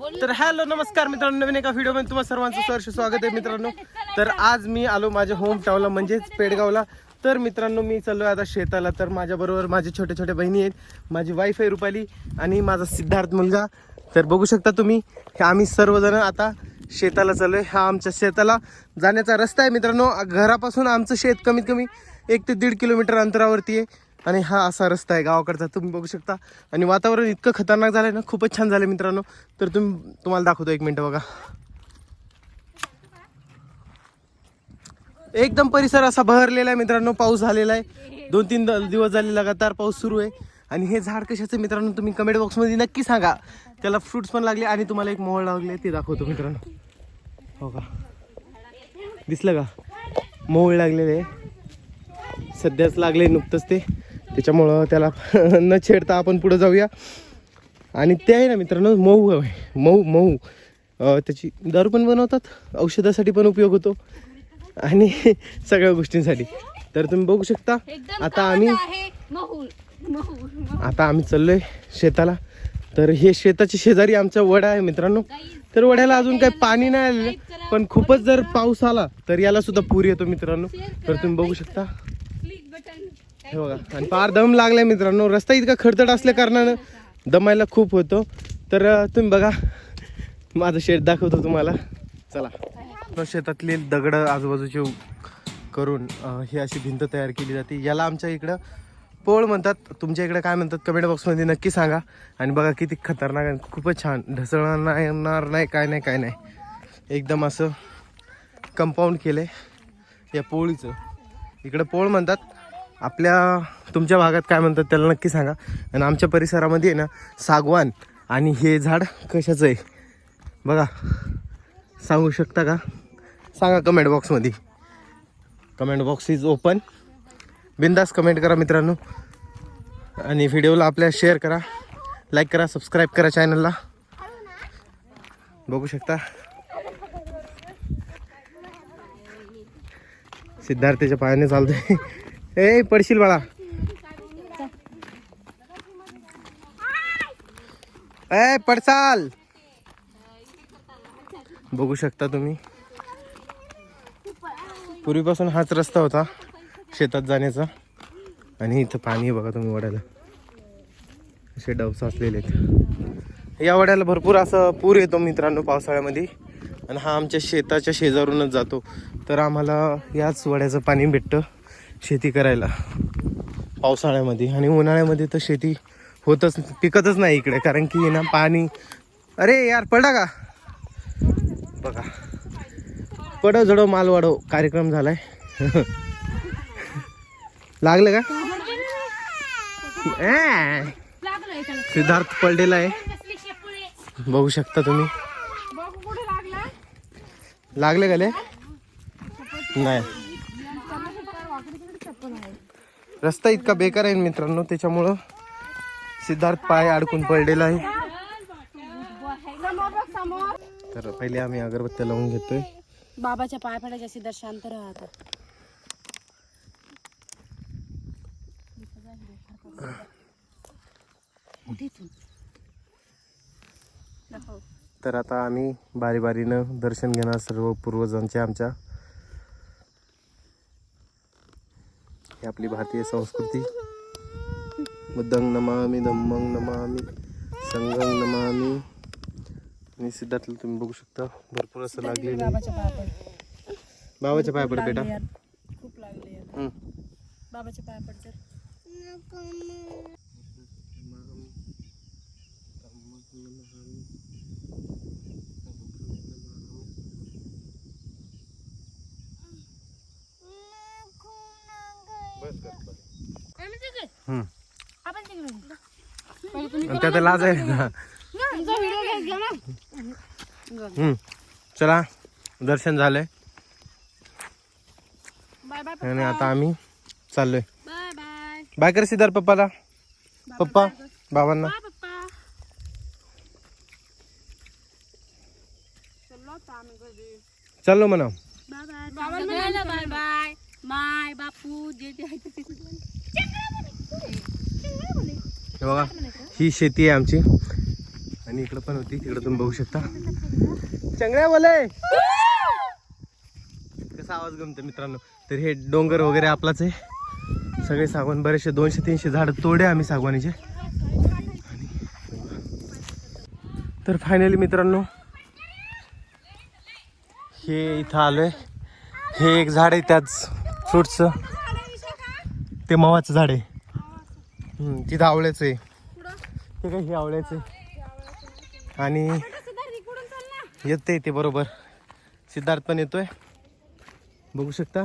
तर हॅलो नमस्कार मित्रांनो नवीन एका व्हिडिओमध्ये तुम्हा सर्वांचं सहर्ष स्वागत आहे मित्रांनो. तर आज मी आलो माझ्या होम टाऊनला म्हणजेच पेडगावला. तर मित्रांनो मी चाललो आता शेताला. तर माझ्याबरोबर माझे छोटे छोटे बहिणी आहेत. माझी वाईफ आहे रुपाली आणि माझा सिद्धार्थ मुलगा. तर बघू शकता तुम्ही आम्ही सर्वजण आता शेताला चाललोय. हा आमच्या शेताला जाण्याचा रस्ता आहे मित्रांनो. घरापासून आमचं शेत कमीत कमी एक ते दीड किलोमीटर अंतरावरती आहे. आणि हा असा रस्ता आहे गावाकडचा. तुम्ही बघू शकता. आणि वातावरण इतकं खतरनाक झालंय ना खूपच छान झालं मित्रांनो. तर तुम्ही तुम्हाला दाखवतो एक मिनटं बघा. एकदम परिसर असा बहरलेला आहे मित्रांनो. पाऊस झालेला आहे. दोन तीन दिवस झाले लगातार पाऊस सुरू आहे. आणि हे झाड कशाचं आहे मित्रांनो तुम्ही कमेंट बॉक्समध्ये नक्की सांगा. त्याला फ्रुट्स पण लागले आणि तुम्हाला एक मोहळ लागले ते दाखवतो मित्रांनो. हो का? दिसलं का? मोहळ लागलेले आहे. सध्याच लागले नुकतंच ते. त्याच्यामुळं त्याला न छेडता आपण पुढे जाऊया. आणि ते आहे ना मित्रांनो मऊ आहे मऊ मऊ. त्याची दारू पण बनवतात औषधासाठी पण उपयोग होतो. आणि सगळ्या गोष्टींसाठी. तर तुम्ही बघू शकता आता आम्ही आता आम्ही चाललोय शेताला. तर हे शेताच्या शेजारी आमचा वडा आहे मित्रांनो. तर वड्याला अजून काही पाणी नाही आलेलं. पण खूपच जर पाऊस आला तर याला सुद्धा पूर येतो मित्रांनो. तर तुम्ही बघू शकता. हे बघा. आणि फार दम लागलाय मित्रांनो. रस्ता इतका खडतड असल्या कारणानं दमायला खूप होतो. तर तुम्ही बघा. माझं शेत दाखवतो तुम्हाला. चला. शेतातले दगड आजूबाजूचे करून ही अशी भिंत तयार केली जाते. याला आमच्या इकडं पोळ म्हणतात. तुमच्या इकडे काय म्हणतात कमेंट बॉक्समध्ये नक्की सांगा. आणि बघा किती खतरनाक आहे खूपच छान. ढसळणार नाही येणार नाही काय नाही काय नाही. एकदम असं कंपाऊंड केलं आहे या पोळीचं. इकडं पोळ म्हणतात. आपल्या तुमच्या भागात काय म्हणतात त्याला नक्की सांगा. आणि आमच्या परिसरामध्ये आहे ना सागवान आणि हे झाड कशाचं आहे? बघा. सांगू शकता का? सांगा कमेंट बॉक्समध्ये कमेंट बॉक्स इज ओपन बिंदास कमेंट करा मित्रांनो. आणि व्हिडिओला आपल्या शेअर करा. लाईक करा सबस्क्राईब करा चॅनलला बघू शकता. सिद्धार्थच्या पायाने चालतोय. ए पडशील बाळा. ए पडसाल. बघू शकता तुम्ही. पूर्वीपासून हाच रस्ता होता शेतात जाण्याचा. आणि इथं पाणी आहे बघा तुम्ही वड्याला. असे डवस असलेले आहेत. या वड्याला भरपूर असं पूर येतो मित्रांनो पावसाळ्यामध्ये. आणि हा आमच्या शेताच्या शेजारूनच जातो. तर आम्हाला याच वड्याचं पाणी भेटतं. शेती करायला. पावसाळ्यामध्ये आणि उन्हाळ्यामध्ये तर शेती होतच पिकतच नाही इकडे. कारण की ना पाणी अरे यार पडा का? बघा. पड जडो माल वाढव कार्यक्रम झालाय. लागलं का? सिद्धार्थ पडलेला आहे. बघू शकता तुम्ही. लागला? लागले गले नाही. रस्ता इतका बेकार आहे मित्रांनो त्याच्यामुळं सिद्धार्थ पाय अडकून पडलेला आहे. तर पहिले आम्ही अगरबत्त्या लावून घेतोय. बाबाच्या पाय पडायच्या सिद्धार्थ शांत राहता. तर आता आम्ही बारी बारीनं दर्शन घेणार सर्व पूर्वजांचे आमच्या. ही आपली भारतीय संस्कृती. बुद्धंग नमामी धम्मंग नमामी संगंग नमामी. आणि सिद्धार्थला तुम्ही बघू शकता भरपूर असं लागलेलं आहे. बाबाच्या पाय पड बेटा. खूप लागले. बाबाच्या पाय पड तर हम्म. आपण तिकडे त्यात लाज आहे. ना तुमचा व्हिडिओ घ्या ना. हम्म. चला दर्शन झालंय. बाय बाय आणि आता आम्ही चाललोय. Bye bye. बाय कर सिद्धार्थ पप्पाला. पप्पा बाबांना. बाय पप्पा. चाललो म्हणा bye bye. Bye bye bye. माय बापू जे ते आहे ते हे बघा ही शेती आहे आमची. आणि इकडं पण होती तिकडं तुम्ही बघू शकता. चंगड्या बोले! कसा आवाज गमतो मित्रांनो. तर हे डोंगर वगैरे आपलाच आहे. सगळे सागवान बरेचसे दोनशे तीनशे झाड तोडे आम्ही सागवानीचे. तर फायनली मित्रांनो हे इथं आलोय. हे एक झाड आहे त्याच फ्रूटचं ते मवाचं झाड आहे. हम्म, तिथं आवळ्याचं आहे. ते हे आवळ्याचं आहे. आणि येते ते बरोबर. सिद्धार्थ पण येतोय. बघू शकता.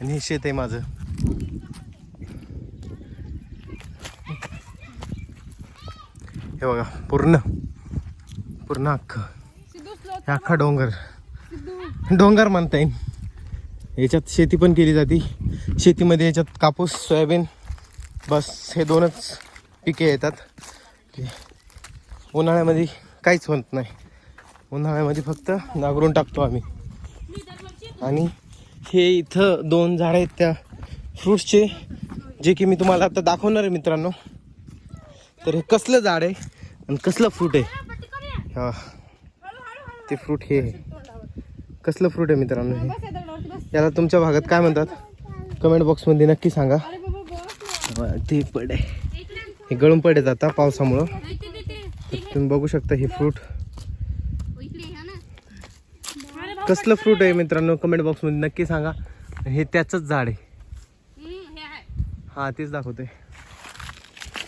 आणि हे शेत आहे माझं. हे बघा पूर्ण. पूर्ण अख्खं. अख्खा डोंगर. डोंगर म्हणता येईल. याच्यात शेती पण केली जाते. शेतीमध्ये याच्यात कापूस सोयाबीन बस हे दोनच पिके येतात. उन्हाळ्यामध्ये काहीच होत नाही. उन्हाळ्यामध्ये फक्त नांगरून टाकतो आम्ही. आणि हे इथं दोन झाडं आहेत त्या फ्रूट्सचे जे की मी तुम्हाला आता दाखवणार आहे मित्रांनो. तर हे कसलं झाड आहे आणि कसलं फ्रूट आहे? हा. ते फ्रूट हे आहे. कसलं फ्रूट आहे मित्रांनो हे? याला तुमच्या भागात काय म्हणतात? कमेंट बॉक्समध्ये नक्की सांगा. ते पड आहे. हे गळून पडत आता पावसामुळं. तुम्ही बघू शकता हे फ्रूट. कसलं फ्रूट आहे मित्रांनो? कमेंट बॉक्समध्ये नक्की सांगा. हे त्याचंच झाड आहे. हा तेच दाखवतोय.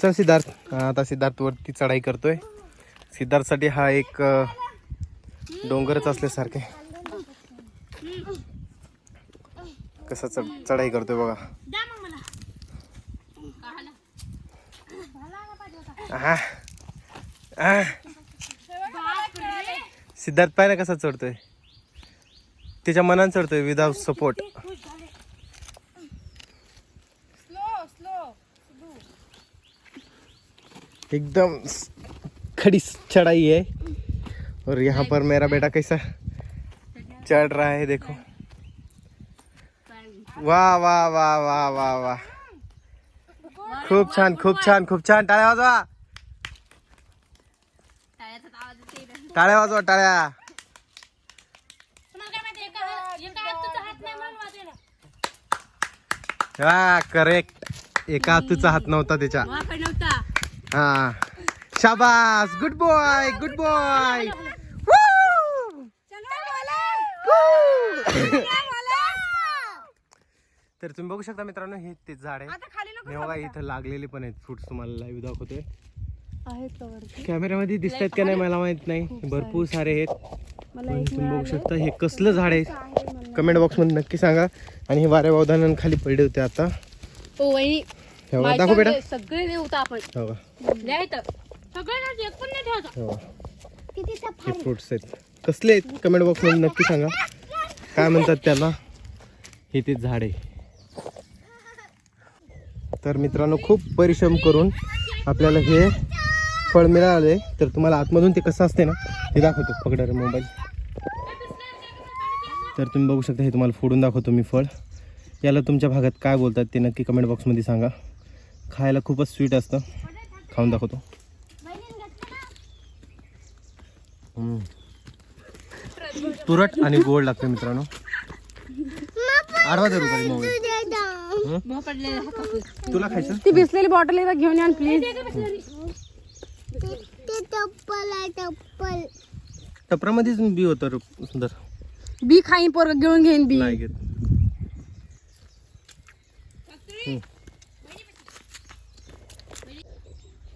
चल सिद्धार्थ. आता सिद्धार्थ वरती चढाई करतोय. सिद्धार्थसाठी हा एक डोंगरच असल्यासारखे कसा चढ चढाई करतोय बघा. आहा. आह. सिद्धार्थ पाय ना कसा चढतोय? त्याच्या मनात चढतोय विदाउट सपोर्ट एकदम खड़ी चढ़ाई है और यहाँ पर मेरा बेटा कैसा चढ़ रहा है देखो. वाह वाह वाह वाह वाह वाह. खूप छान खूप छान खूप छान. टाळ्या वाजवा. टाळ्या वाजवा टाळ्या. हा करेक्ट एका हातूचा हात नव्हता त्याच्या. हा शाबास. गुड बॉय गुड बॉय तर तुम्ही बघू शकता मित्रांनो हे ते झाड आहे. हे बघा इथं लागलेले पण आहेत. फ्रुट्स तुम्हाला लाईव्ह दाखवतोय. कॅमेऱ्यामध्ये दिसत आहेत का नाही मला माहीत नाही. भरपूर सारे आहेत. तुम्ही बघू शकता हे कसलं झाड आहे? कमेंट बॉक्समध्ये नक्की सांगा. आणि हे वाऱ्या वावधानानं खाली पडले होते आता. हो हे दाखव बेटा. सगळे आपण. हे बघा लिहायचं सगळे एक पण नाही ठेवायचं. हे हे फ्रुट्स आहेत. कसले आहेत? कमेंट बॉक्समध्ये नक्की सांगा. काय म्हणतात त्याला? हे ते झाड आहे. तर मित्रांनो खूप परिश्रम करून आपल्याला हे फळ मिळाले तर तुम्हाला आतमधून ते कसं असते ना ते दाखवतो. पकडा रे मोबाईल. तर तुम्ही बघू शकता हे तुम्हाला फोडून दाखवतो मी फळ. याला तुमच्या भागात काय बोलतात ते नक्की कमेंट बॉक्समध्ये सांगा. खायला खूपच स्वीट असतं. खाऊन दाखवतो. तुरट आणि गोड लागते मित्रांनो. आडवा का मोबाईल. तुला खायचं? ती बिसलेली बॉटल एकदा घेऊन या प्लीज टपरामध्येच बी होतं सुंदर. बी खाईन पोरग घेऊन घेईन बी. नाही घेत. हम्म.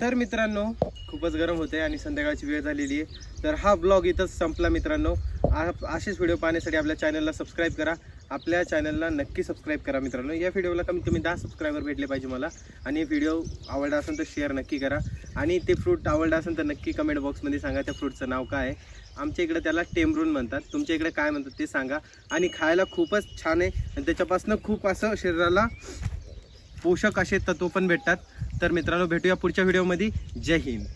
तर मित्रांनो खूपच गरम होते आणि संध्याकाळची वेळ झालेली आहे. तर हा ब्लॉग इथंच संपला मित्रांनो. आ- असेच व्हिडिओ पाहण्यासाठी आपल्या चॅनलला सबस्क्राईब करा. आपल्या चॅनलला नक्की सबस्क्राईब करा मित्रांनो. या व्हिडिओला कमीत कमी दहा सबस्क्रायबर भेटले पाहिजे मला. आणि व्हिडिओ आवडला असेल तर शेअर नक्की करा. आणि ते फ्रूट आवडलं असेल तर नक्की कमेंट बॉक्समध्ये सांगा त्या फ्रूटचं नाव काय आहे. आमच्या इकडे त्याला टेमरून म्हणतात. तुमच्या इकडे काय म्हणतात ते सांगा. आणि खायला खूपच छान आहे. आणि त्याच्यापासून खूप असं शरीराला पोषक असे तत्व पण भेटतात. तर मित्रांनो भेटूया पुढच्या व्हिडिओमध्ये जय हिंद.